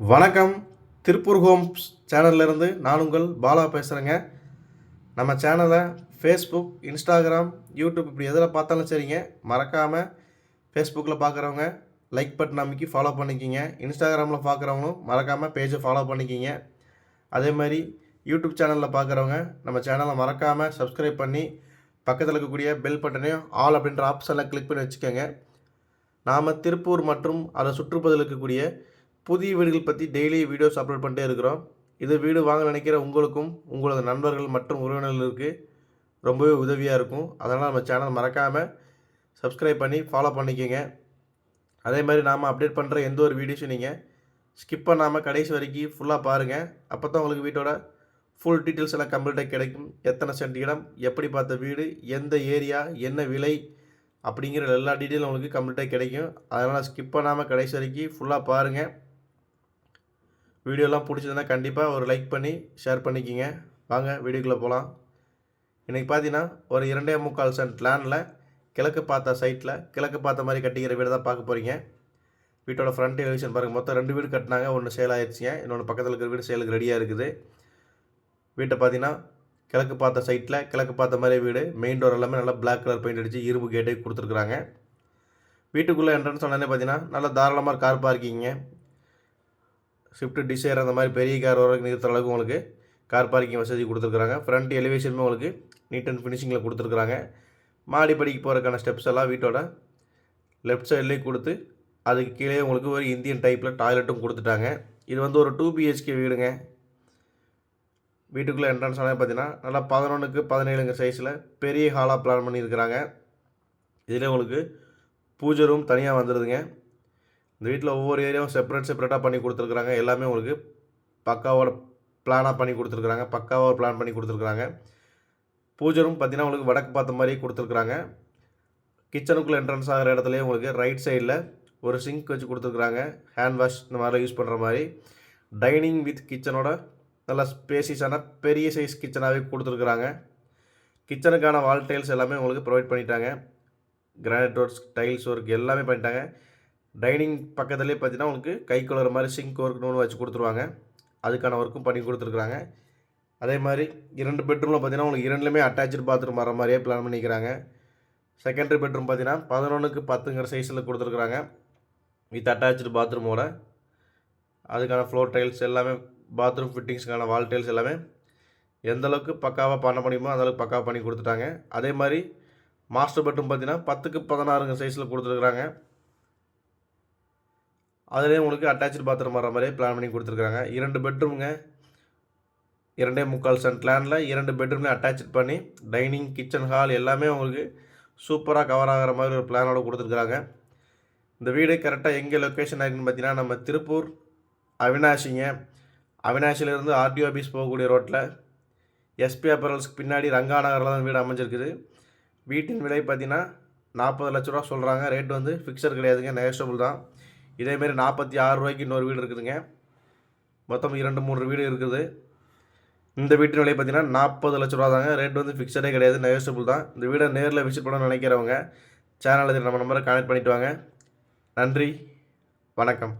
வணக்கம். திருப்பூர் ஹோம்ஸ் சேனல்லேருந்து நான் உங்கள் பாலா பேசுகிறேங்க நம்ம சேனலை ஃபேஸ்புக் இன்ஸ்டாகிராம் யூடியூப் இப்படி எதில் பார்த்தாலும் சரிங்க. மறக்காமல் ஃபேஸ்புக்கில் பார்க்குறவங்க லைக் பட்டன் அமைக்கி ஃபாலோ பண்ணிக்கிங்க. இன்ஸ்டாகிராமில் பார்க்குறவங்களும் மறக்காமல் பேஜை ஃபாலோ பண்ணிக்கிங்க. அதே மாதிரி யூடியூப் சேனலில் பார்க்குறவங்க நம்ம சேனலை மறக்காமல் சப்ஸ்கிரைப் பண்ணி பக்கத்தில் இருக்கக்கூடிய பெல் பட்டனையும் ஆல் அப்படின்ற ஆப்ஷனில் கிளிக் பண்ணி வச்சுக்கோங்க. நாம் திருப்பூர் மற்றும் அதை சுற்றுப்பதில் இருக்கக்கூடிய புதிய வீடுகள் பற்றி டெய்லி வீடியோஸ் அப்லோட் பண்ணிட்டே இருக்கிறோம். இது வீடு வாங்க நினைக்கிற உங்களுக்கும் உங்களது நண்பர்கள் மற்றும் உறவினர்களுக்கு ரொம்பவே உதவியாக இருக்கும். அதனால் நம்ம சேனல் மறக்காமல் சப்ஸ்கிரைப் பண்ணி ஃபாலோ பண்ணிக்கோங்க. அதே மாதிரி நாம் அப்டேட் பண்ணுற எந்த ஒரு வீடியோஸும் நீங்கள் ஸ்கிப் பண்ணாமல் கடைசி வரைக்கும் ஃபுல்லாக பாருங்கள் அப்போ தான் உங்களுக்கு வீட்டோட ஃபுல் டீட்டெயில்ஸ் எல்லாம் கம்ப்ளீட்டாக கிடைக்கும். எத்தனை சென்ட் இடம் எப்படி பார்த்த வீடு எந்த ஏரியா என்ன விலை அப்படிங்கிற எல்லா டீட்டெயிலும் உங்களுக்கு கம்ப்ளீட்டாக கிடைக்கும். அதனால் ஸ்கிப் பண்ணாமல் கடைசி வரைக்கும் ஃபுல்லாக பாருங்கள் வீடியோலாம் பிடிச்சதுன்னா கண்டிப்பாக ஒரு லைக் பண்ணி ஷேர் பண்ணிக்கிங்க. வாங்க வீடியோக்குள்ளே போகலாம் இன்றைக்கி பார்த்தீங்கன்னா ஒரு இரண்டே முக்கால் சென்ட் லேண்டில் கிழக்கு பார்த்த சைட்டில் கிழக்கு பார்த்த மாதிரி கட்டிக்கிற வீடு தான் பார்க்க போகிறீங்க வீட்டோட ஃப்ரண்ட் எலிவேஷன் பாருங்கள் மொத்தம் ரெண்டு வீடு கட்டினாங்க. ஒன்று சேல் ஆயிடுச்சுங்க இன்னொன்று பக்கத்தில் இருக்கிற வீடு சேலுக்கு ரெடியாக இருக்குது. வீட்டை பார்த்தீங்கன்னா கிழக்கு பார்த்த சைட்டில் கிழக்கு பார்த்த மாதிரி வீடு. மெயின் டோர் எல்லாமே நல்லா பிளாக் கலர் பெயிண்ட் அடித்து இரும்பு கேட்டே கொடுத்துருக்குறாங்க. வீட்டுக்குள்ளே என்ட்ரன்ஸ் சொன்னே பார்த்தீங்கன்னா நல்லா தாராளமாக கார் பார்க்கிங்க ஸ்விஃப்ட் டிசைர் அந்த மாதிரி பெரிய கார் வரைக்கும் நிறுத்துற அளவுக்கு உங்களுக்கு கார் பார்க்கிங் வசதி கொடுத்துருக்குறாங்க. ஃப்ரண்ட் எலிவேஷனுமே உங்களுக்கு நீட் அண்ட் ஃபினிஷிங்கில் கொடுத்துருக்குறாங்க. மாடிப்படிக்கு போகிறதுக்கான ஸ்டெப்ஸ் எல்லாம் வீட்டோட லெஃப்ட் சைட்லேயே கொடுத்து அதுக்கு கீழே உங்களுக்கு ஒரு இந்தியன் டைப்பில் டாய்லெட்டும் கொடுத்துட்டாங்க. இது வந்து ஒரு டூ பிஹெச்கே வீடுங்க. வீட்டுக்குள்ளே என்ட்ரன்ஸ் ஆனால் பார்த்தீங்கன்னா நல்லா பதினொன்றுக்கு பதினேழுங்க சைஸில் பெரிய ஹாலாக பிளான் பண்ணியிருக்கிறாங்க. இதில் உங்களுக்கு பூஜை ரூம் தனியாக வந்துடுதுங்க இந்த வீட்டில் ஒவ்வொரு ஏரியாவும் செப்பரேட் செப்பரேட்டாக பண்ணி கொடுத்துருக்குறாங்க. எல்லாமே உங்களுக்கு பக்காவோட பிளானாக பண்ணி கொடுத்துருக்குறாங்க. பக்காவாக பிளான் பண்ணி கொடுத்துருக்குறாங்க. பூஜை ரூம் பார்த்தீங்கன்னா உங்களுக்கு வடக்கு பார்த்த மாதிரியே கொடுத்துருக்குறாங்க. கிச்சனுக்குள்ளே என்ட்ரன்ஸ் ஆகிற இடத்துலையே உங்களுக்கு ரைட் சைடில் ஒரு சிங்க் வச்சு கொடுத்துருக்குறாங்க. ஹேண்ட் வாஷ் இந்த மாதிரிலாம் யூஸ் பண்ணுற மாதிரி. டைனிங் வித் கிச்சனோட நல்லா ஸ்பேசிஸான பெரிய சைஸ் கிச்சனாகவே கொடுத்துருக்குறாங்க. கிச்சனுக்கான வால் டைல்ஸ் எல்லாமே உங்களுக்கு ப்ரொவைட் பண்ணிட்டாங்க. கிரானைட் ஒர்க்ஸ் டைல்ஸ் ஒர்க் எல்லாமே பண்ணிட்டாங்க. டைனிங் பக்கத்துலேயே பார்த்தீங்கன்னா உங்களுக்கு கை கழுவுற மாதிரி சிங்க் ஒர்க்னு ஒன்று வச்சு கொடுத்துருவாங்க. அதுக்கான ஒர்க்கும் பண்ணி கொடுத்துருக்குறாங்க. அதே மாதிரி இரண்டு பெட்ரூமில் பார்த்தீங்கன்னா உங்களுக்கு இரண்டுலேயுமே அட்டாச்சு பாத்ரூம் வர மாதிரியே பிளான் பண்ணிக்கிறாங்க. செகண்டரி பெட்ரூம் பார்த்தீங்கன்னா பதினொன்றுக்கு பத்துங்கிற சைஸில் கொடுத்துருக்குறாங்க. வித் அட்டாச்சு பாத்ரூமோட அதுக்கான ஃப்ளோர் டைல்ஸ் எல்லாமே பாத்ரூம் ஃபிட்டிங்ஸுக்கான வால் டைல்ஸ் எல்லாமே எந்த அளவுக்கு பக்காவாக பண்ண முடியுமோ அந்தளவுக்கு பக்காவாக பண்ணி கொடுத்துட்டாங்க. அதே மாதிரி மாஸ்டர் பெட்ரூம் பார்த்தீங்கன்னா பத்துக்கு பதினாறுங்க சைஸில் கொடுத்துருக்குறாங்க. அதுலேயும் உங்களுக்கு அட்டாச்சு பாத்ரூம் வர மாதிரியே பிளான் பண்ணி கொடுத்துருக்காங்க இரண்டு பெட்ரூமுங்க இரண்டே முக்கால் சென்ட் லேண்டில் இரண்டு பெட்ரூம்லேயும் அட்டாச் பண்ணி டைனிங் கிச்சன் ஹால் எல்லாமே உங்களுக்கு சூப்பராக கவர் ஆகிற மாதிரி ஒரு பிளானோட கொடுத்துருக்குறாங்க. இந்த வீடு கரெக்டாக எங்கே லொக்கேஷன் ஆகிருக்குன்னு பார்த்தீங்கன்னா நம்ம திருப்பூர் அவினாஷிங்க அவினாஷிலேருந்து ஆர்டிஓ ஆஃபீஸ் போகக்கூடிய ரோட்டில் எஸ்பி அப்பரல்ஸ்க்கு பின்னாடி ரங்கா நகரில் தான் வீடு அமைஞ்சிருக்குது. வீட்டின் விலை பார்த்தீங்கன்னா நாற்பது லட்ச ரூபா சொல்கிறாங்க ரேட் வந்து ஃபிக்ஸர் கிடையாதுங்க. நெகஸ்டபுள் தான். இதேமாரி நாற்பத்தி ஆறு ரூபாய்க்கு இன்னொரு வீடு இருக்குதுங்க. மொத்தம் இரண்டு மூன்று வீடு இருக்குது. இந்த வீட்டின் விலை பார்த்தீங்கன்னா நாற்பது லட்ச ரூபா தாங்க. ரேட் வந்து ஃபிக்ஸடே கிடையாது நெகஸ்டபுள் தான். இந்த வீடை நேரில் விசிட் பண்ண நினைக்கிறவங்க சேனலில் நம்ம நம்பரை கனெக்ட் பண்ணிவிட்டு வாங்க. நன்றி வணக்கம்.